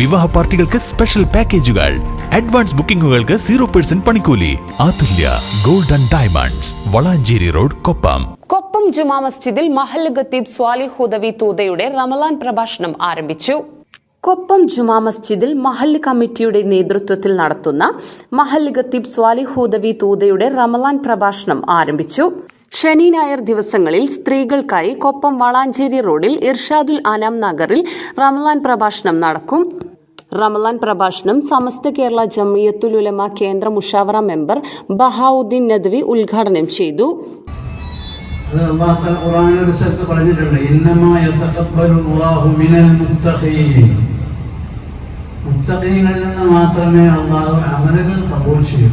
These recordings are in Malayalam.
വിവാഹ പാർട്ടികൾക്ക് സ്പെഷ്യൽ പാക്കേജുകൾ അഡ്വാൻസ് ബുക്കിംഗുകൾക്ക് സീറോ പെർസെന്റ് പണിക്കൂലി. Athulya golden diamonds Valanchery road Koppam. Koppam ജുമാ മസ്ജിദിൽ മഹൽ ഖത്തീബ് സ്വാലിഹുദവി തൂതയുടെ റമലാൻ പ്രഭാഷണം ആരംഭിച്ചു. കൊപ്പം ജുമാ മസ്ജിദിൽ മഹല്ല് കമ്മിറ്റിയുടെ നേതൃത്വത്തിൽ നടത്തുന്ന മഹല്ല് ഖത്തീബ് സ്വാലി ഹുദവി തൂതയുടെ റമലാൻ പ്രഭാഷണം ആരംഭിച്ചു. ശനി ഞായർ ദിവസങ്ങളിൽ സ്ത്രീകൾക്കായി കൊപ്പം വളാഞ്ചേരി റോഡിൽ ഇർഷാദുൽ അനാം നഗറിൽ റമലാൻ പ്രഭാഷണം നടക്കും. റമലാൻ പ്രഭാഷണം സമസ്ത കേരള ജമിയത്തുൽ ഉലമ കേന്ദ്ര മുഷാവറ മെമ്പർ ബഹാവുദ്ദീൻ നദ്വി ഉദ്ഘാടനം ചെയ്തു. മാത്രമേ അമലുകൾ കബൂൾ ചെയ്യൂ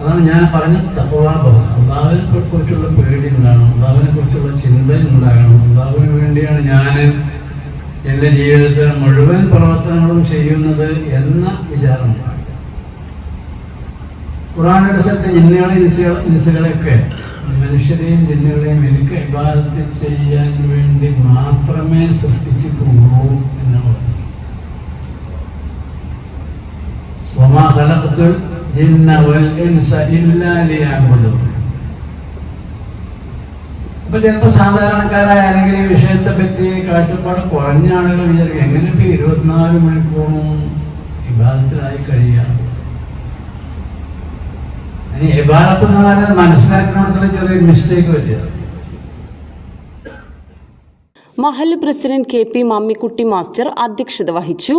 അതാണ് ഞാൻ പറഞ്ഞ തഖവാബോധം അള്ളാഹുവിനെ കുറിച്ചുള്ള പേടി ഉണ്ടാകണം അള്ളാഹുവിനെ കുറിച്ചുള്ള ചിന്ത ഉണ്ടാകണം അള്ളാഹുവിന് വേണ്ടിയാണ് ഞാൻ എന്റെ ജീവിതത്തിൽ മുഴുവൻ പ്രവർത്തനങ്ങളും ചെയ്യുന്നത് എന്ന വിചാരം ഖുറാനിന്റെ സ്ഥലത്ത് ജിന്നുകളെ നിസുകളെയൊക്കെ മനുഷ്യരെയും ജിന്നുകളെയും എനിക്ക് ഇബാദത്ത് ചെയ്യാൻ വേണ്ടി മാത്രമേ സൃഷ്ടിച്ചിട്ടുള്ളൂ എന്നാണ് പറഞ്ഞത് വമാ ഖലഖ്തുൽ ജിന്ന വൽ ഇൻസ അപ്പൊ ചിലപ്പോ സാധാരണക്കാരായ അല്ലെങ്കിൽ ഈ വിഷയത്തെ പറ്റി കാഴ്ചപ്പാട് കുറഞ്ഞ ആളുകൾ വിചാരിക്കും എങ്ങനെ ഇപ്പൊ ഇരുപത്തിനാല് മണിക്കൂറും വിഭാഗത്തിലായി കഴിയാം ഇനി എന്ന് പറഞ്ഞാൽ ചെറിയ മിസ്റ്റേക്ക് പറ്റിയത് Mahal president K P Mammikutty master അധ്യക്ഷത വഹിച്ചു.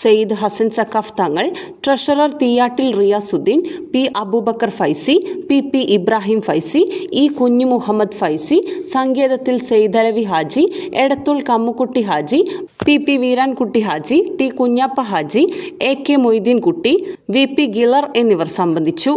Sayed Hasan Saqaf Thangal treasurer Theeyattil Riyasuddin P Abubakar Faizi P P Ibrahim Faizi E Kunhu Muhammed Faizi സങ്കേതത്തിൽ Saidalavi Haji Edathul Kammukutty Haji P P Veerankutty Haji T Kunhappa Haji A K Moideen Kutty V P ഗിലർ എന്നിവർ സംബന്ധിച്ചു.